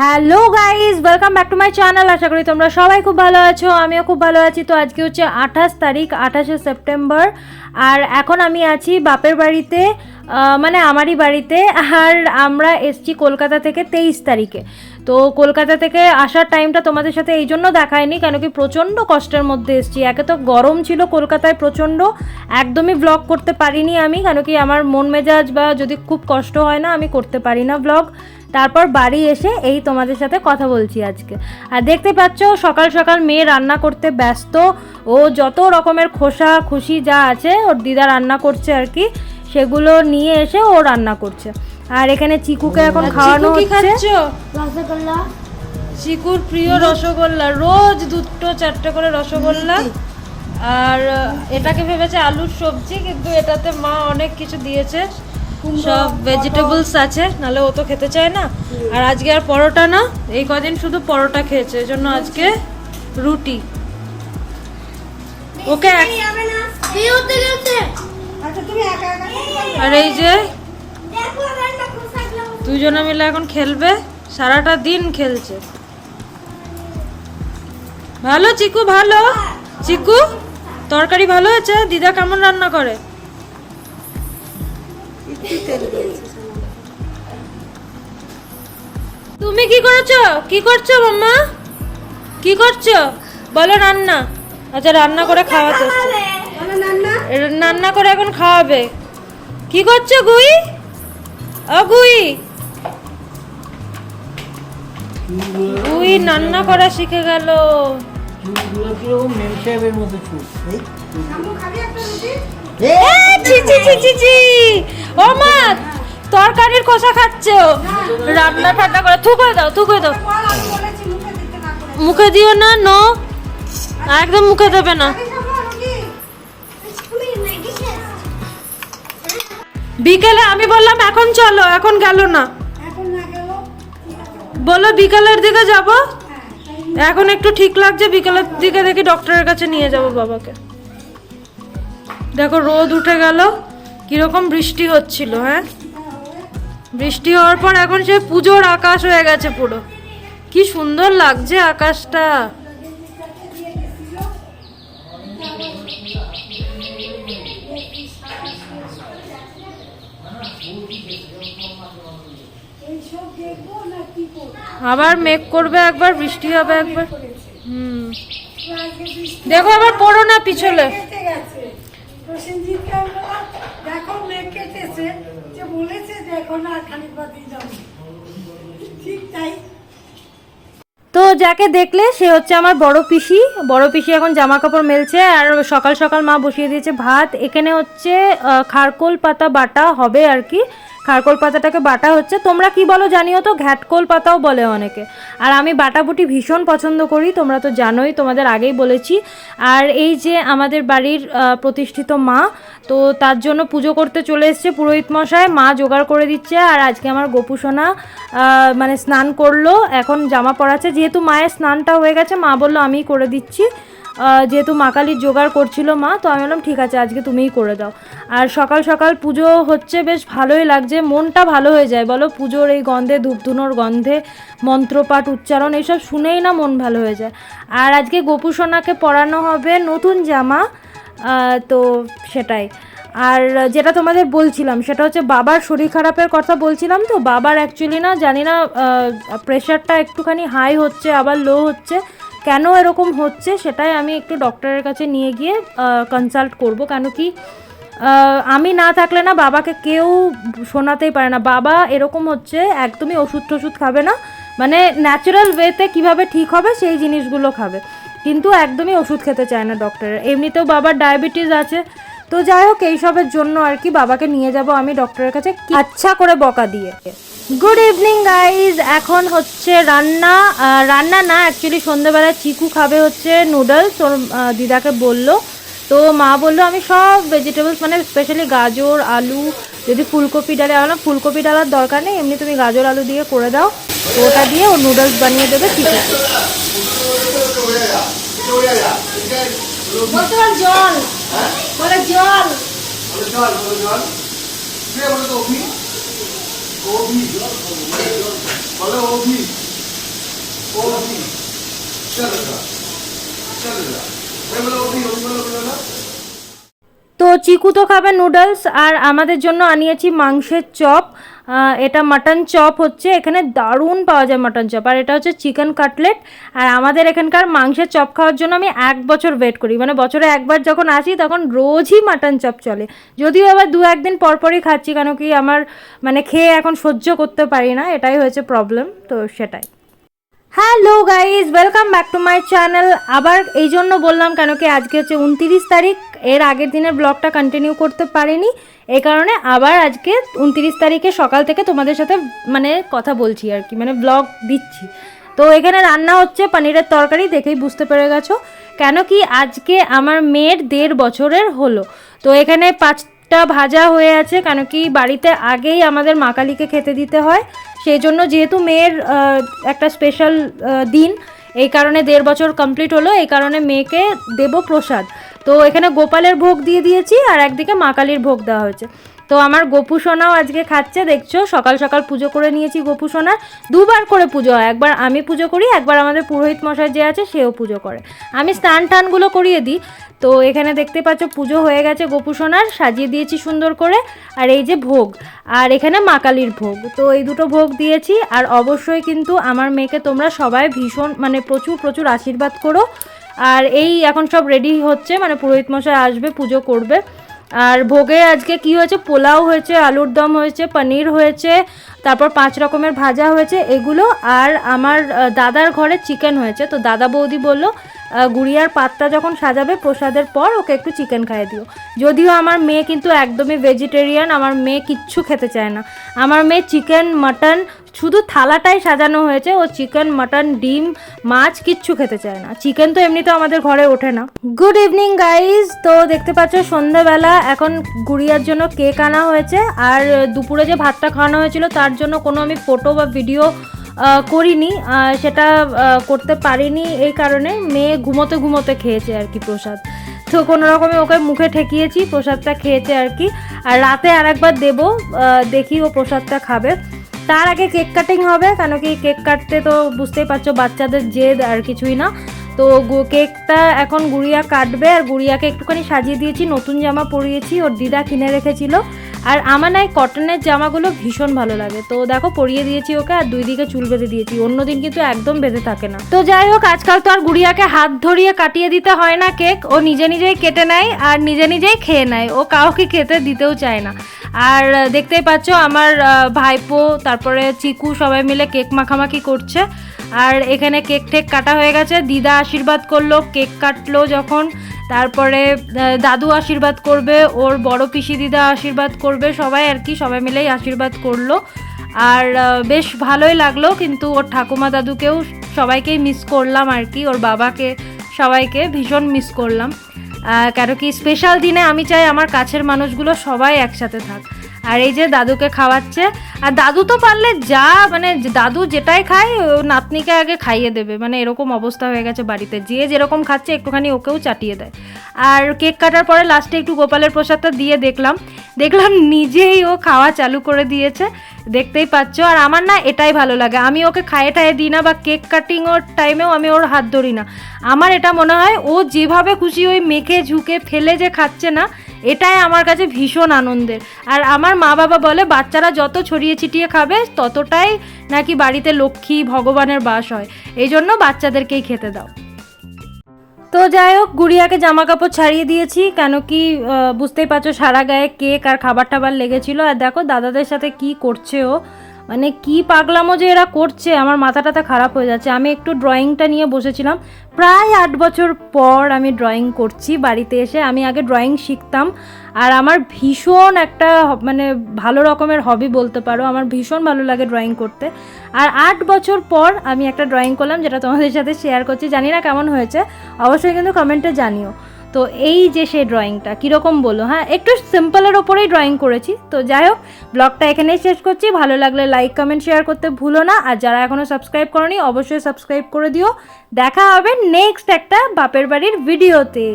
Hello guys welcome back to my channel আশা করি তোমরা সবাই খুব ভালো আছো, আমিও খুব ভালো আছি। তো আজকে হচ্ছে আঠাশ তারিখ, আঠাশে সেপ্টেম্বর, আর এখন আমি আছি বাপের বাড়িতে মানে আমারই বাড়িতে, আর আমরা এসছি কলকাতা থেকে তেইশ তারিখে। তো কলকাতা থেকে আসার টাইমটা তোমাদের সাথে এই জন্য দেখায়নি, কেন কি প্রচণ্ড কষ্টের মধ্যে এসছি। একে তো গরম ছিল কলকাতায় প্রচণ্ড, একদমই ব্লগ করতে পারিনি আমি, কেন কি আমার মন মেজাজ বা যদি খুব কষ্ট হয় না, আমি করতে পারি না ব্লগ তারপর বাড়ি এসে এই তোমাদের সাথে কথা বলছি আজকে। আর দেখতে পাচ্ছ সকাল সকাল মেয়ে রান্না করতে ব্যস্ত। ও যত রকমের খোসা খুশি যা আছে ওর দিদা রান্না করছে আর কি সেগুলো নিয়ে এসে ও রান্না করছে। আর এখানে চিকুকে এখন খাওয়ানো হচ্ছে। রসগোল্লা। চিকুর প্রিয় রসগোল্লা রোজ দুটো চারটে করে রসগোল্লা। আর এটাকে ভেবেছে আলুর সবজি কিন্তু এটাতে মা অনেক কিছু দিয়েছে। সব ভেজিটেবলস আছে, নাহলে ও তো খেতে চায় না। আর আজকে আর পরোটা না, এই কদিন শুধু পরোটা খেয়েছে জন্য আজকে রুটি। ওকে আর এই যে দুজনে মিলে এখন খেলবে, সারাটা দিন খেলছে। ভালো, চিকু ভালো? চিকু, তরকারি ভালো হয়েছে? দিদা কেমন রান্না করে? তুমি কি করেছ? কি করছ মাম্মা কি করছ? বলো রান্না। আচ্ছা রান্না করে খাওয়াতে রান্না করে এখন খাওয়াবে। কি করছ গুই? ও গুই। গুই রান্না করা শিখে গেল। চুলগুলো কীরকম মেম সাহেবের মতো চুল। ও মা তরকারির কষা খাচ্ছে? ও। রান্না ঠান্না করে থু করে দাও থু করে দাও। মুখে দিও না নো। একদম মুখে দেবে না। বিকেলে আমি বললাম এখন চলো এখন গেল না। বলো বিকালের দিকে যাব? এখন একটু ঠিক লাগছে, বিকালের দিকে দেখি ডক্টরের কাছে নিয়ে যাব বাবাকে। দেখো রোদ উঠে গেল, কীরকম বৃষ্টি হচ্ছিল হ্যাঁ? বৃষ্টি হওয়ার পর এখন সে পুজোর আকাশ হয়ে গেছে পুরো। কি সুন্দর লাগছে আকাশটা। আবার মেঘ করবে একবার বৃষ্টি হবে একবার। হুম। দেখো আবার পড়ো না পিছলে। কেটে গেছে। প্রসেনজিৎকে আমি বললাম, দেখো মেঘ কেটেছে যে বলেছে দেখো না খানিক বাদেই যাব। ঠিক তাই। তো যাকে দেখলে সে হচ্ছে আমার বড় পিসি। বড় পিসি এখন জামা কাপড় মেলছে আর সকাল সকাল মা বসিয়ে দিয়েছে ভাত। এখানে হচ্ছে খারকোল পাতা বাটা হবে আর কি। খারকোল পাতাটাকে বাটা হচ্ছে। তোমরা কি বলো জানিও তো? ঘ্যাটকোল পাতাও বলে অনেকে। আর আমি বাটাবুটি ভীষণ পছন্দ করি, তোমরা তো জানোই, তোমাদের আগেই বলেছি। আর এই যে আমাদের বাড়ির প্রতিষ্ঠিত মা, তো তার জন্য পুজো করতে চলে এসছে পুরোহিত মশাই। মা জোগাড় করে দিচ্ছে আর আজকে আমার গোপুসোনা মানে স্নান করল। এখন জামা পরাচ্ছে। যেহেতু মায়ের স্নানটা হয়ে গেছে, মা বলল আমিই করে দিচ্ছি। যেহেতু মা কালীর জোগাড় করছিল মা, তো আমি বললাম, ঠিক আছে, আজকে তুমিই করে দাও। আর সকাল সকাল পুজো হচ্ছে, বেশ ভালোই লাগছে, মনটা ভালো হয়ে যায়, বলো। পুজোর এই গন্ধে, ধূপধুনোর গন্ধে, মন্ত্রপাঠ, উচ্চারণ, এইসব শুনেই না মন ভালো হয়ে যায়। আর আজকে গোপুসোনাকে পরানো হবে নতুন জামা তো সেটাই। আর যেটা তোমাদের বলছিলাম, সেটা হচ্ছে বাবার শরীর খারাপের কথা বলছিলাম তো, বাবার অ্যাকচুয়ালি না, জানি না প্রেশারটা একটুখানি হাই হচ্ছে, আবার লো হচ্ছে কেন এরকম হচ্ছে সেটাই আমি একটু ডক্টরের কাছে নিয়ে গিয়ে কনসাল্ট করব। কেন কি আমি না থাকলে না বাবাকে কেউ শোনাতেই পারে না। বাবা এরকম হচ্ছে, একদমই ওষুধ টষুধ খাবে না। মানে ন্যাচারাল ওয়েতে কীভাবে ঠিক হবে সেই জিনিসগুলো খাবে। কিন্তু একদমই ওষুধ খেতে চায় না ডক্টরের এমনিতেও বাবার ডায়াবেটিস আছে। তো যাই হোক, এইসবের জন্য আর কি বাবাকে নিয়ে যাব আমি ডক্টরের কাছে। আচ্ছা করে বকা দিয়ে। গুড ইভিনিং গাইজ এখন হচ্ছে রান্না রান্না না অ্যাকচুয়ালি সন্ধ্যেবেলায় চিকু খাবে হচ্ছে নুডলস ওর দিদাকে বলল। তো মা বলল আমি সব ভেজিটেবলস মানে স্পেশালি গাজর আলু যদি ফুলকপি ডালে আমার ফুলকপি ডালার দরকার নেই এমনি তুমি গাজর আলু দিয়ে করে দাও। ওটা দিয়ে ও নুডলস বানিয়ে দেবে ঠিক আছে বলতে পার জল। বলে অভি অভি চল যা চল যা বলে অভি অভি বলে বলে না চিকু তো খাবে নুডলস আর আমাদের জন্য আনিয়েছি মাংসের চপ। এটা মাটন চপ হচ্ছে। এখানে দারুণ পাওয়া যায় মাটন চপ আর এটা হচ্ছে চিকেন কাটলেট আর আমাদের এখানকার মাংসের চপ খাওয়ার জন্য আমি এক বছর ওয়েট করি। মানে বছরে একবার যখন আসি, তখন রোজই মাটন চপ চলে। যদিও আবার দু একদিন পরপরই খাচ্ছি, কেন কি আমার মানে খেয়ে এখন সহ্য করতে পারি না। এটাই হয়েছে প্রবলেম তো সেটাই। Hello guys welcome back to my channel আবার এই জন্য বললাম কেন কি আজকে হচ্ছে উনতিরিশ তারিখ। এর আগের দিনের ব্লগটা কন্টিনিউ করতে পারিনি। এই কারণে আবার আজকে উনতিরিশ তারিখে সকাল থেকে তোমাদের সাথে মানে কথা বলছি আর কি মানে ব্লগ দিচ্ছি। তো এখানে রান্না হচ্ছে পনিরের তরকারি, দেখেই বুঝতে পেরে গেছো। কেন কি আজকে আমার মেয়ের দেড় বছরের হলো। তো এখানে পাঁচটা ভাজা হয়ে আছে। কেন কি বাড়িতে আগেই আমাদের মা কালীকে খেতে দিতে হয়। সেই জন্য যেহেতু মেয়ের একটা স্পেশাল দিন, এই কারণে দেড় বছর কমপ্লিট হলো, এই কারণে মেয়েকে দেব প্রসাদ। তো এখানে গোপালের ভোগ দিয়ে দিয়েছি আর একদিকে মা কালীর ভোগ দেওয়া হয়েছে। তো আমার গোপু সোনাও আজকে খাচ্ছে, দেখছ? সকাল সকাল পুজো করে নিয়েছি গোপু সোনার দুবার করে পুজো হয়। একবার আমি পুজো করি, একবার আমাদের পুরোহিত মশাই যে আছে, সেও পুজো করে। আমি স্নান টানগুলো করিয়ে দিই। তো এখানে দেখতে পাচ্ছ, পুজো হয়ে গেছে গোপু সোনার, সাজিয়ে দিয়েছি সুন্দর করে। আর এই যে ভোগ, আর এখানে মা কালীর ভোগ। তো এই দুটো ভোগ দিয়েছি, আর অবশ্যই কিন্তু আমার মেয়েকে তোমরা সবাই ভীষণ মানে প্রচুর প্রচুর আশীর্বাদ করো। আর এই এখন সব রেডি হচ্ছে মানে পুরোহিত মশাই আসবে, পুজো করবে। আর ভোগে আজকে কি হয়েছে? পোলাও হয়েছে, আলুর দম হয়েছে, পনির হয়েছে, তারপর পাঁচ রকমের ভাজা হয়েছে, এগুলো। আর আমার দাদার ঘরে চিকেন হয়েছে। তো দাদা বৌদি বলল গুড়িয়ার পাতটা যখন সাজাবে প্রসাদের পর ওকে একটু চিকেন খাইয়ে দিও। যদিও আমার মেয়ে কিন্তু একদমই ভেজিটেরিয়ান আমার মেয়ে কিচ্ছু খেতে চায় না। আমার মেয়ে চিকেন মাটন শুধু থালাটাই সাজানো হয়েছে ও চিকেন, মাটন, ডিম, মাছ কিচ্ছু খেতে চায় না। চিকেন তো এমনিতে আমাদের ঘরে ওঠে না। গুড ইভিনিং গাইজ তো দেখতে পাচ্ছ, সন্ধ্যাবেলা এখন গুড়িয়ার জন্য কেক আনা হয়েছে। আর দুপুরে যে ভাতটা খাওয়ানো হয়েছিল, তার জন্য কোনো আমি ফটো বা ভিডিও করিনি। সেটা করতে পারিনি এই কারণে। মেয়ে ঘুমোতে ঘুমোতে খেয়েছে আর কি প্রসাদ। তো কোনো রকমে ওকে মুখে ঠেকিয়েছি, প্রসাদটা খেয়েছে আর কি। আর রাতে আর একবার দেবো দেখি ও প্রসাদটা খাবে। তার আগে কেক কাটিং হবে, কেন কি কেক কাটতে তো বুঝতেই পারছ, বাচ্চাদের জেদ আর কিছুই না। তো কেকটা এখন গুড়িয়া কাটবে, আর গুড়িয়াকে একটুখানি সাজিয়ে দিয়েছি, নতুন জামা পরিয়েছি, ওর দিদা কিনে রেখেছিল। আর আমার নাই কটনের জামাগুলো ভীষণ ভালো লাগে। তো দেখো পরিয়ে দিয়েছি ওকে আর দুই দিকে চুল বেঁধে দিয়েছি, অন্যদিন কিন্তু একদম বেঁধে থাকে না। তো যাই হোক, আজকাল তো আর গুড়িয়াকে হাত ধরিয়ে কাটিয়ে দিতে হয় না কেক, ও নিজে নিজেই কেটে নেয় আর নিজে নিজেই খেয়ে নেয়, ও কাউকে খেতে দিতেও চায় না। আর দেখতেই পাচ্ছ আমার ভাইপো, তারপরে চিকু সবাই মিলে কেক মাখামাখি করছে। আর এখানে কেক টেক কাটা হয়ে গেছে, দিদা আশীর্বাদ করল, কেক কাটলো যখন। তারপরে দাদু আশীর্বাদ করবে, ওর বড় পিসি দিদা আশীর্বাদ করবে, সবাই আর কি, সবাই মিলেই আশীর্বাদ করল। আর বেশ ভালোই লাগল, কিন্তু ওর ঠাকুমা দাদুকেও সবাইকেই মিস করলাম আর কি, ওর বাবাকে, সবাইকে ভীষণ মিস করলাম। কেন কি স্পেশাল দিনে আমি চাই আমার কাছের মানুষগুলো সবাই একসাথে থাক। আর এই যে দাদুকে খাওয়াচ্ছে। আর দাদু তো পারলে যা মানে দাদু যেটাই খায়, ও নাতনিকে আগে খাইয়ে দেবে। মানে এরকম অবস্থা হয়ে গেছে বাড়িতে। যে যেরকম খাচ্ছে, একটুখানি ওকেও চাটিয়ে দেয়। আর কেক কাটার পরে লাস্টে একটু গোপালের প্রসাদটা দিয়ে দেখলাম। দেখলাম নিজেই ও খাওয়া চালু করে দিয়েছে। দেখতেই পাচ্ছ, আর আমার না এটাই ভালো লাগে। আমি ওকে খাইয়ে টাইয়ে দিই না বা কেক কাটিং ওর টাইমেও আমি ওর হাত ধরি না। আমার এটা মনে হয় ও যেভাবে খুশি ওই মেখে ঝুঁকে ফেলে যে খাচ্ছে না, এটাই আমার কাছে ভীষণ আনন্দের। আর আমার মা বাবা বলে, বাচ্চারা যত ছড়িয়ে ছিটিয়ে খাবে, ততটাই নাকি বাড়িতে লক্ষ্মী ভগবানের বাস হয়। এই জন্য বাচ্চাদেরকেই খেতে দাও। তো যাই হোক, গুড়িয়াকে জামা কাপড় ছাড়িয়ে দিয়েছি। কেন কি বুঝতেই পারছ, সারা গায়ে কেক আর খাবার টাবার লেগেছিল। আর দেখো, দাদাদের সাথে কি করছে ও। মানে কি পাগলামো যে এরা করছে, আমার মাথা টাথা খারাপ হয়ে যাচ্ছে। আমি একটু ড্রয়িংটা নিয়ে বসেছিলাম। প্রায় আট বছর পর আমি ড্রয়িং করছি বাড়িতে এসে। আমি আগে ড্রয়িং শিখতাম। আর আমার ভীষণ একটা মানে ভালো রকমের হবি বলতে পারো। আমার ভীষণ ভালো লাগে ড্রয়িং করতে। আর আট বছর পর আমি একটা ড্রয়িং করলাম, যেটা তোমাদের সাথে শেয়ার করছি। জানি না কেমন হয়েছে, অবশ্যই কিন্তু কমেন্টে জানিও। তো এই যে সেই ড্রয়িংটা কীরকম বলো? হ্যাঁ একটু সিম্পলের ওপরেই ড্রয়িং করেছি। তো যাই হোক ব্লগটা এখানেই শেষ করছি। ভালো লাগলে লাইক কমেন্ট শেয়ার করতে ভুলো না। আর যারা এখনও সাবস্ক্রাইব করনি, অবশ্যই সাবস্ক্রাইব করে দিও। দেখা হবে নেক্সট একটা বাপের বাড়ির ভিডিওতে